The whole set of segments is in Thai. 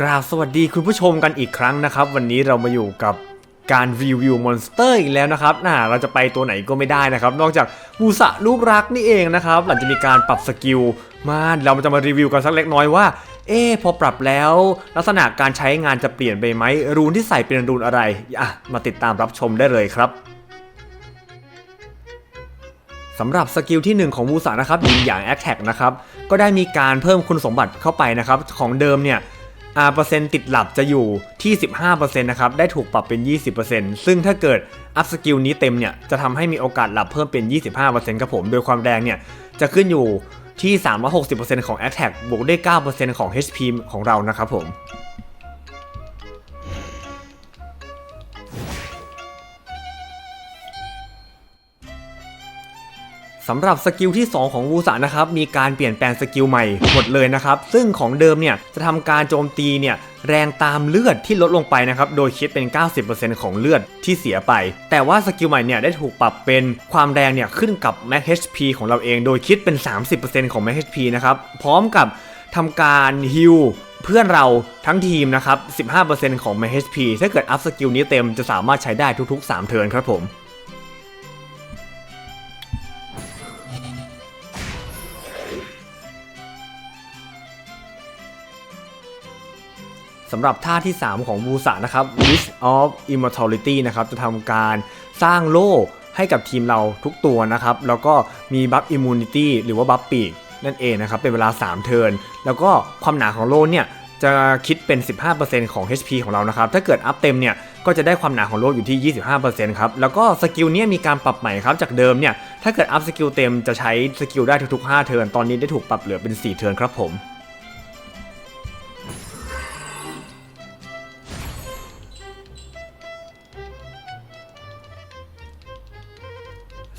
กราบสวัสดีคุณผู้ชมกันอีกครั้งนะครับ วันนี้เรามาอยู่กับการรีวิวมอนสเตอร์อีกแล้วนะครับน่าเราจะไปตัวไหนก็ไม่ได้นะครับ นอกจากมูสะลูกรักนี่เองนะครับ หลังจากมีการปรับสกิลมาเราจะมารีวิวกันสักเล็กน้อยว่า เอ๊พอปรับแล้ว ลักษณะการใช้งานจะเปลี่ยนไปไหมรูนที่ใส่เป็นรูนอะไรอะมาติดตามรับชมได้เลยครับสำหรับสกิลที่ 1 ของมูสานะครับยิงอย่าง a t t a c k นะครับก็ได้มีการเพิ่มคุณสมบัติเข้าไปนะครับ ของเดิมเนี่ยอ่าเปอร์เซ็นต์ติดหลับจะอยู่ที่ 15%นะครับได้ถูกปรับเป็น 20%ซึ่งถ้าเกิดอัพสกิลนี้เต็มเนี่ยจะทำให้มีโอกาสหลับเพิ่มเป็น 25%ครับผม โดยความแรงเนี่ยจะขึ้นอยู่ ที่ 360%ของ Attack บวกด้วย 9%ของ HP ของเรานะครับผมสำหรับสกิลที่ 2 ของวูซานะครับมีการเปลี่ยนแปลงสกิลใหม่หมดเลยนะครับ ซึ่งของเดิมเนี่ยจะทำการโจมตีเนี่ย แรงตามเลือดที่ลดลงไปนะครับ โดยคิดเป็น 90%ของเลือดที่เสียไป แต่ว่าสกิลใหม่เนี่ยได้ถูกปรับเป็นความแรงเนี่ยขึ้นกับ Max HP ของเราเอง โดยคิดเป็น 30%ของ Max HP นะครับ พร้อมกับทำการฮิลเพื่อนเราทั้งทีมนะครับ 15%ของ Max HP ถ้าเกิดอัพสกิลนี้เต็มจะสามารถใช้ได้ทุกๆ 3 เทิร์นครับผม สำหรับท่าที่ 3 ของบูสะนะครับ Wish of Immortality นะครับจะทำการสร้างโล่ให้กับทีมเราทุกตัวนะครับ แล้วก็มีบัฟ Immunity หรือว่าบัฟปีกนั่นเองนะครับ เป็นเวลา 3 เทิร์นแล้วก็ความหนาของโล่เนี่ยจะคิดเป็น 15%ของ HP ของเรานะครับ ถ้าเกิดอัพเต็มเนี่ย ก็จะได้ความหนาของโล่อยู่ที่ 25%ครับ แล้วก็สกิลเนี้ยมีการปรับใหม่ครับ จากเดิมเนี่ย ถ้าเกิดอัพสกิลเต็มจะใช้สกิลได้ทุกๆ 5 เทิร์น ตอนนี้ได้ถูกปรับเหลือเป็น 4 เทิร์นครับผม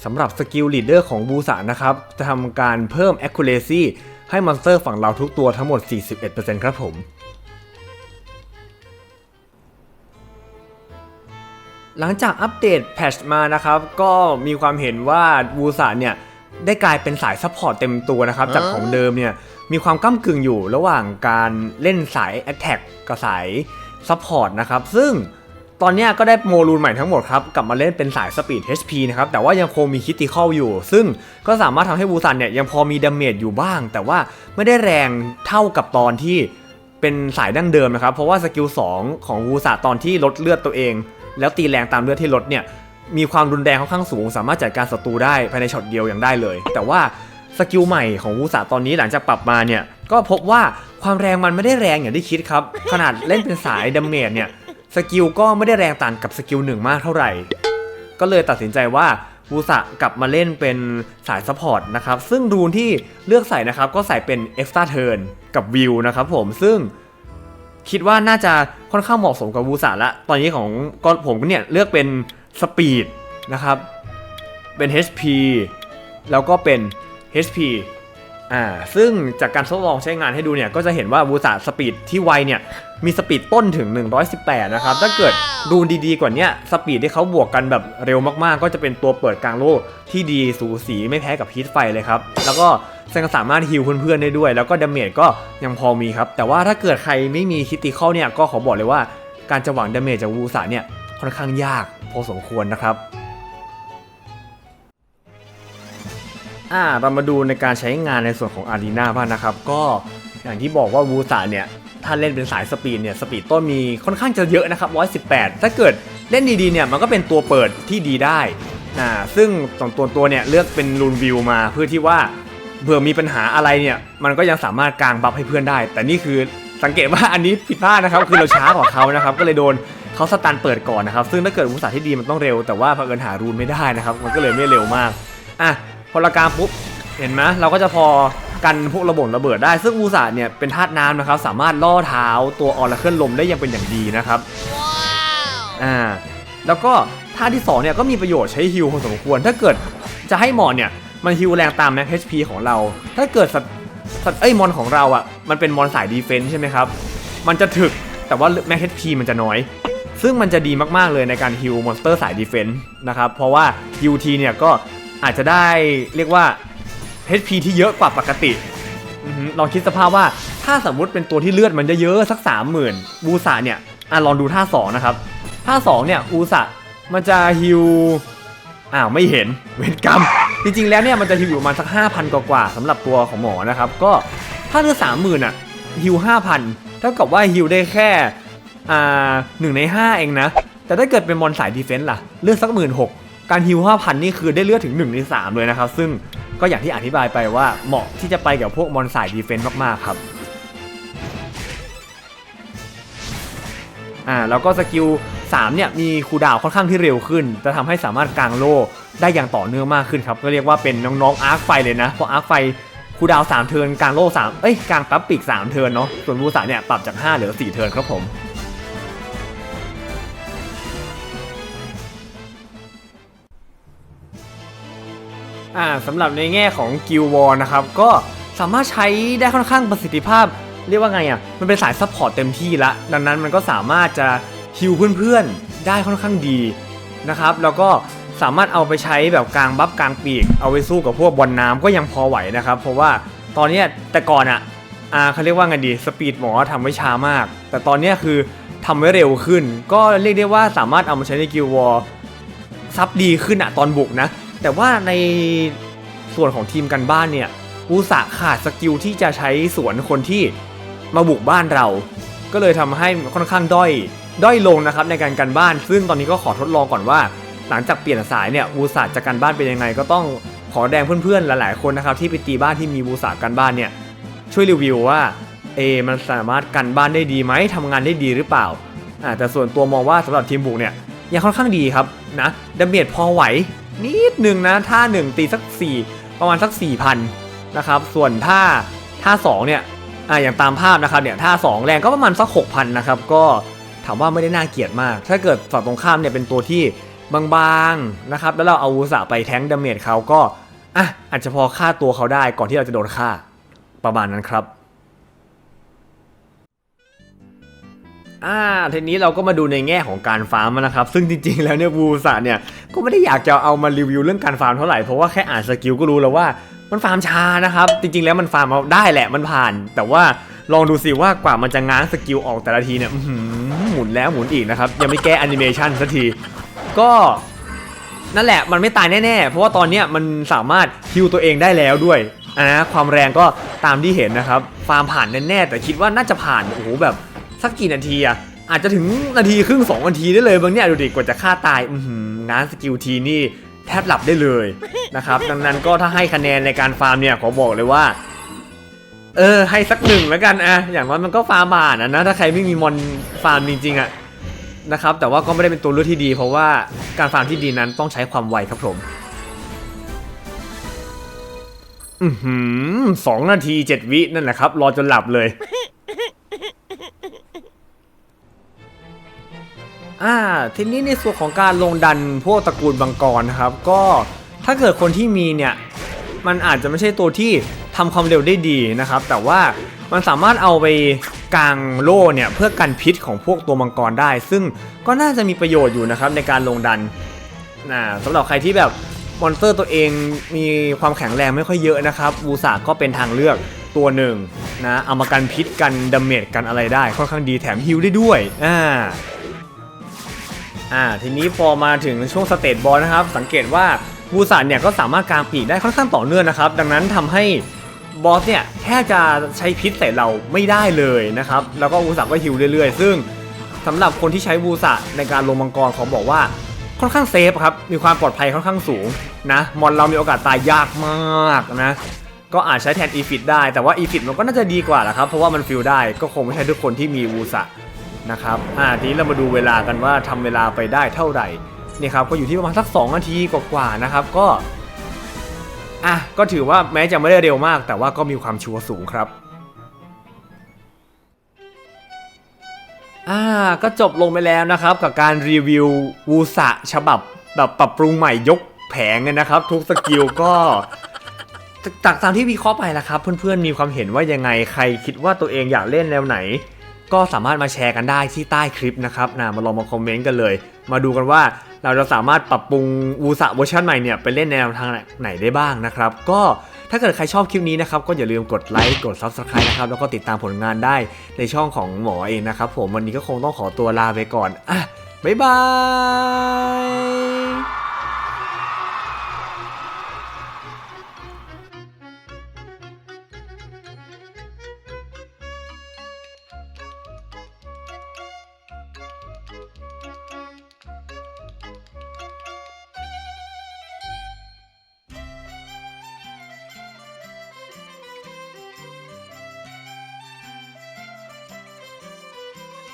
สำหรับสกิลลีดเดอร์ของบูสานะครับ จะทำการเพิ่ม accuracy ให้มอนสเตอร์ฝั่งเราทุกตัวทั้งหมด 41%ครับผมหลังจากอัปเดตแพทชมานะครับ ก็มีความเห็นว่าบูสาเนี่ยได้กลายเป็นสายซัพพอร์ตเต็มตัวนะครับ จากของเดิมเนี่ยมีความก้ากึ่งอยู่ระหว่างการเล่นสาย Attack กับสายซัพพอร์ตนะครับ ซึ่ง ตอนนี้ก็ได้โมลูนใหม่ทั้งหมดครับ กลับมาเล่นเป็นสายสปีด HP นะครับ แต่ว่ายังคงมีคิติคอลอยู่ ซึ่งก็สามารถทำให้บูซันเนี่ยยังพอมีดาเมจอยู่บ้าง แต่ว่าไม่ได้แรงเท่ากับตอนที่เป็นสายดั้งเดิมนะครับ เพราะว่าสกิล2ของบูซาตอนที่ลดเลือดตัวเอง แล้วตีแรงตามเลือดที่ลดเนี่ยมีความรุนแรงค่อนข้างสูง สามารถจัดการศัตรูได้ภายในช็อตเดียวอย่างได้เลย แต่ว่าสกิลใหม่ของวูสาตอนนี้หลังจากปรับมาเนี่ยก็พบว่าความแรงมันไม่ได้แรงอย่างที่คิดครับ ขนาดเล่นเป็นสายดาเมจเนี่ย สกิลก็ไม่ได้แรงต่างกับสกิลหนึ่งมากเท่าไหร่ ก็เลยตัดสินใจว่าบูสะกลับมาเล่นเป็นสายซัพพอร์ตนะครับ ซึ่งรูนที่เลือกใส่นะครับ ก็ใส่เป็น Extra Turn กับวิวนะครับผมซึ่งคิดว่าน่าจะค่อนข้างเหมาะสมกับบูสะละ ตอนนี้ของก็ผมก็เนี่ยเลือกเป็นสปีดนะครับ เป็น HP แล้วก็เป็น HP อ่าซึ่งจากการทดลองใช้งานให้ดูเนี่ย ก็จะเห็นว่าบูสาสปีดที่ไวเนี่ย มีสปีดต้นถึง 118 นะครับ ถ้าเกิดดูดีๆกว่าเนี้ยสปีดที่เขาบวกกันแบบเร็วมากๆ ก็จะเป็นตัวเปิดกลางโลกที่ดีสูสีไม่แพ้กับฮีทไฟเลยครับ แล้วก็ยังสามารถฮิลเพื่อนๆได้ด้วย แล้วก็ดาเมจก็ยังพอมีครับ แต่ว่าถ้าเกิดใครไม่มีคิติคอลเนี่ยก็ขอบอกเลยว่าการจะหวังดาเมจจากบูสาเนี่ยค่อนข้างยากพอสมควรนะครับ อ่าเรามาดูในการใช้งานในส่วนของอารีนาบ้างนะครับ ก็อย่างที่บอกว่าวูสาเนี่ย ถ้าเล่นเป็นสายสปีดเนี่ย สปีดต้นมีค่อนข้างจะเยอะนะครับ 118 ถ้าเกิดเล่นดีๆเนี่ย มันก็เป็นตัวเปิดที่ดีได้อ่าซึ่งสองตัวตัวเนี่ย เลือกเป็นรูนวิวมาเพื่อที่ว่าเผื่อมีปัญหาอะไรเนี่ย มันก็ยังสามารถกางบัฟให้เพื่อนได้ แต่นี่คือสังเกตว่าอันนี้ผิดพลาดนะครับ คือเราช้ากว่าเขานะครับ ก็เลยโดนเขาสตันเปิดก่อนนะครับ ซึ่งถ้าเกิดวูสาที่ดีมันต้องเร็ว แต่ว่าเผอิญหารูนไม่ได้นะครับ มันก็เลยไม่เร็วมาก อะ พอเรากางปุ๊บเห็นไหมเราก็จะพอกันพวกระบบระเบิดได้ ซึ่งอูสาเนี่ยเป็นธาตุน้ำนะครับ สามารถล่อเท้าตัวออร์เคลื่อนลมได้อยังเป็นอย่างดีนะครับอ่าแล้วก็ท่าที่2เนี่ยก็มีประโยชน์ใช้ฮิลพอสมควร ถ้าเกิดจะให้มอนเนี่ยมันฮิลแรงตามแม็ก HP ของเรา ถ้าเกิดสัตว์สัตว์เอ้ยมอนของเราอะมันเป็นมอนสายดีเฟนส์ใช่ไหมครับ มันจะถึกแต่ว่าแม็ก HP มันจะน้อยซซึ่งมันจะดีมากๆเลยในการฮิวมอนสเตอร์สายดีเฟนส์นะครับ เพราะว่าฮิวทีเนี่ยก็ อาจจะได้เรียกว่า HP ที่เยอะกว่าปกติลองคิดสภาพว่าถ้าสมมุติเป็นตัวที่เลือดมันเยอะๆสัก 30,000บูสะเนี่ยอะลองดูท่า 2 นะครับ ท่า 2 เนี่ยอูสะมันจะฮิวอ้าวไม่เห็นเวรกรรม จริงๆแล้วเนี่ยมันจะฮิวอยู่ประมาณสัก 5,000 กว่าๆสำหรับตัวของหมอนะครับ ก็ถ้าเลือด30,000อะฮิว5,000เท่ากับว่าฮิวได้แค่อ่าหนึ่งใน 5 เองนะ แต่ถ้าเกิดเป็นมอนสายดีเฟนส์ล่ะ เลือดสักหมื่นหก การฮิว5,000 นี่คือได้เลือดถึง 1 ใน 3 เลยนะครับ ซึ่งก็อย่างที่อธิบายไปว่าเหมาะที่จะไปกับพวกมอนสายดีเฟนส์มาก ๆ ครับอ่าแล้วก็สกิล3เนี่ยมีคูดาวค่อนข้างที่เร็วขึ้น จะทำให้สามารถกางโล่ได้อย่างต่อเนื่องมากขึ้นครับ ก็เรียกว่าเป็นน้องๆอาร์คไฟเลยนะ เพราะอาร์คไฟคูดาว3เทิร์นกางโล่3เอ้ยกางปั๊บปีก3เทิร์นเนาะส่วนบูสาเนี่ยปรับจาก 5 เหลือ 4 เทิร์นครับผม อ่าสำหรับในแง่ของกิลวอลนะครับก็สามารถใช้ได้ค่อนข้างประสิทธิภาพ เรียกว่าไงอะมันเป็นสายซัพพอร์ตเต็มที่ละ ดังนั้นมันก็สามารถจะฮิวเพื่อนๆ ได้ค่อนข้างดีนะครับแล้วก็สามารถเอาไปใช้แบบกลางบัฟกลางปีก เอาไปสู้กับพวกบอลน้ำก็ยังพอไหวนะครับ เพราะว่าตอนนี้แต่ก่อนอะอ่าเขาเรียกว่าไงดีสปีดหมอทำไว้ช้ามาก แต่ตอนนี้คือทำไว้เร็วขึ้น ก็เรียกได้ว่าสามารถเอามาใช้ในกิลวอลซับดีขึ้นอะตอนบุกนะ แต่ว่าในส่วนของทีมกันบ้านเนี่ยอุสาขาดสกิลที่จะใช้สวนคนที่มาบุกบ้านเรา ก็เลยทำให้ค่อนข้างด้อยด้อยลงนะครับในการกันบ้าน ซึ่งตอนนี้ก็ขอทดลองก่อนว่า หลังจากเปลี่ยนสายเนี่ยวูสาจะกันบ้านเป็นยังไง ก็ต้องขอแดงเพื่อนๆหลายๆคนนะครับที่ไปตีบ้านที่มีวูสากันบ้านเนี่ยช่วยรีวิวว่าเอมันสามารถกันบ้านได้ดีไหมทำงานได้ดีหรือเปล่าอ่าแต่ส่วนตัวมองว่าสำหรับทีมบุกเนี่ยยังค่อนข้างดีครับนะดาเมจพอไหว นิดหนึ่งนะท่าหนึ่งตีสัก4ประมาณสัก4,000นะครับส่วนท่าท่า2เนี่ยอ่าอย่างตามภาพนะครับเนี่ยท่า2แรงก็ประมาณสัก6,000นะครับก็ถามว่าไม่ได้น่าเกลียดมาก ถ้าเกิดฝั่งตรงข้ามเนี่ยเป็นตัวที่บางๆนะครับแล้วเราเอาวุสาไปแทงดาเมจเขาก็อะอาจจะพอฆ่าตัวเขาได้ก่อนที่เราจะโดนฆ่าประมาณนั้นครับ อ่าทีนี้เราก็มาดูในแง่ของการฟาร์มนะครับ ซึ่งจริงๆ แล้วเนี่ยบูสะเนี่ยก็ไม่ได้อยากจะเอามารีวิวเรื่องการฟาร์มเท่าไหร่ เพราะว่าแค่อ่านสกิลก็รู้แล้วว่ามันฟาร์มช้านะครับ จริงๆ แล้วมันฟาร์มเอาได้แหละมันผ่าน แต่ว่าลองดูสิว่ากว่ามันจะง้างสกิลออกแต่ละทีเนี่ยหมุนแล้วหมุนอีกนะครับ ยังไม่แก้แอนิเมชันสักที ก็นั่นแหละมันไม่ตายแน่ๆ เพราะว่าตอนเนี้ยมันสามารถฮิวตัวเองได้แล้วด้วยอ่าความแรงก็ตามที่เห็นนะครับ ฟาร์มผ่านแน่ๆ แต่คิดว่าน่าจะผ่านโอ้โหแบบ สักกี่นาทีอะอาจจะถึงนาทีครึ่งสองนาทีได้เลยบางเนี่ยดูดิกว่าจะฆ่าตายอือหืองานสกิลทีนี่แทบหลับได้เลยนะครับดังนั้นก็ถ้าให้คะแนนในการฟาร์มเนี่ยขอบอกเลยว่าเออให้สักหนึ่งแล้วกันอะอย่างน้อยมันก็ฟาร์มบานะนะถ้าใครไม่มีมอนฟาร์มจริงๆอะนะครับแต่ว่าก็ไม่ได้เป็นตัวเลือกที่ดี เพราะว่าการฟาร์มที่ดีนั้นต้องใช้ความไวครับผมอือหือสองนาทีเจ็ดวินั่นแหละครับ รอจนหลับเลย อ่าทีนี้ในส่วนของการลงดันพวกตระกูลบังกรนะครับ ก็ถ้าเกิดคนที่มีเนี่ยมันอาจจะไม่ใช่ตัวที่ทำความเร็วได้ดีนะครับ แต่ว่ามันสามารถเอาไปกางโล่เนี่ยเพื่อกันพิษของพวกตัวมังกรได้ ซึ่งก็น่าจะมีประโยชน์อยู่นะครับในการลงดันนะสำหรับใครที่แบบมอนสเตอร์ตัวเองมีความแข็งแรงไม่ค่อยเยอะนะครับบูสาก็เป็นทางเลือกตัวหนึ่งนะเอามากันพิษกันดาเมจกันอะไรได้ค่อนข้างดีแถมฮิลได้ด้วยอ่า อ่าทีนี้พอมาถึงช่วงสเตตบอลนะครับ สังเกตว่าบูสันเนี่ยก็สามารถกางปีกได้ค่อนข้างต่อเนื่องนะครับ ดังนั้นทำให้บอสเนี่ยแค่จะใช้พิษใส่เราไม่ได้เลยนะครับ แล้วก็บูสันก็ฮิวเรื่อยๆ ซึ่งสำหรับคนที่ใช้บูสัในการลงมังกรเขาบอกว่าค่อนข้างเซฟครับ มีความปลอดภัยค่อนข้างสูงนะ มอนเรามีโอกาสตายยากมากนะ ก็อาจใช้แทนอีฟิตได้ แต่ว่าอีฟิตมันก็น่าจะดีกว่าแหละครับ เพราะว่ามันฟิลได้ ก็คงไม่ใช่ทุกคนที่มีบูสะ นะครับอ่าทีนี้เรามาดูเวลากันว่าทำเวลาไปได้เท่าไหร่นี่ครับก็อยู่ที่ประมาณสัก 2 นาทีกว่าๆนะครับก็อะก็ถือว่าแม้จะไม่ได้เร็วมาก แต่ว่าก็มีความชัวร์สูงครับอ่าก็จบลงไปแล้วนะครับ กับการรีวิววูสะฉบับแบบปรับปรุงใหม่ยกแผงเลยนะครับ ทุกสกิลก็จากตามที่วิเคราะห์ไปแล้วครับ เพื่อนๆมีความเห็นว่ายังไงใครคิดว่าตัวเองอยากเล่นแนวไหน ก็สามารถมาแชร์กันได้ที่ใต้คลิปนะครับนะมาลองมาคอมเมนต์กันเลย มาดูกันว่าเราจะสามารถปรับปรุงวูสะเวอร์ชันใหม่เนี่ยไปเล่นในแนวทางไหนได้บ้างนะครับ ก็ถ้าเกิดใครชอบคลิปนี้นะครับ ก็อย่าลืมกดไลค์กด Subscribe นะครับ แล้วก็ติดตามผลงานได้ในช่องของหมอเองนะครับ ผมวันนี้ก็คงต้องขอตัวลาไปก่อนอะบ๊ายบาย